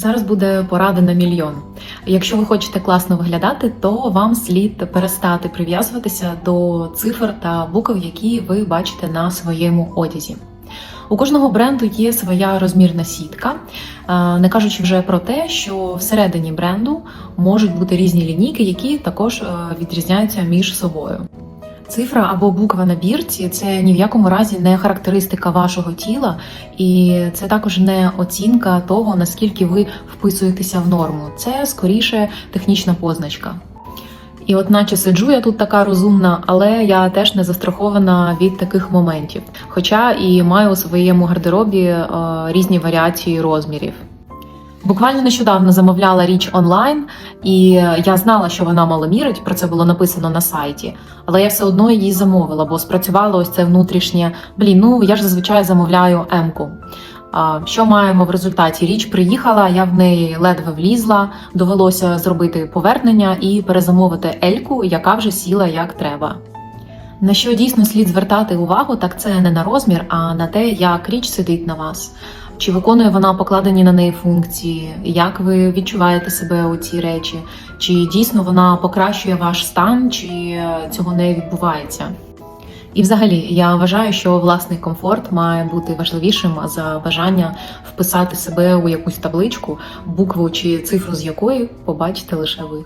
Зараз буде порада на мільйон. Якщо ви хочете класно виглядати, то вам слід перестати прив'язуватися до цифр та букв, які ви бачите на своєму одязі. У кожного бренду є своя розмірна сітка, е, не кажучи вже про те, що всередині бренду можуть бути різні лінійки, які також е, відрізняються між собою. Цифра або буква на бірці це ні в якому разі не характеристика вашого тіла, і це також не оцінка того, наскільки ви вписуєтеся в норму. Це скоріше технічна позначка. І от наче сиджу я тут така розумна, але я теж не застрахована від таких моментів. Хоча і маю у своєму гардеробі е, різні варіації розмірів. Буквально нещодавно замовляла річ онлайн, і я знала, що вона маломірить, про це було написано на сайті, але я все одно її замовила, бо спрацювало ось це внутрішнє. Блін, ну я ж зазвичай замовляю М-ку. Що маємо в результаті? Річ приїхала, я в неї ледве влізла. Довелося зробити повернення і перезамовити Ельку, яка вже сіла як треба. На що дійсно слід звертати увагу, так це не на розмір, а на те, як річ сидить на вас. Чи виконує вона покладені на неї функції, як ви відчуваєте себе у цій речі, чи дійсно вона покращує ваш стан, чи цього не відбувається? І взагалі я вважаю, що власний комфорт має бути важливішим за бажання вписати себе у якусь табличку, букву чи цифру з якої побачите лише ви.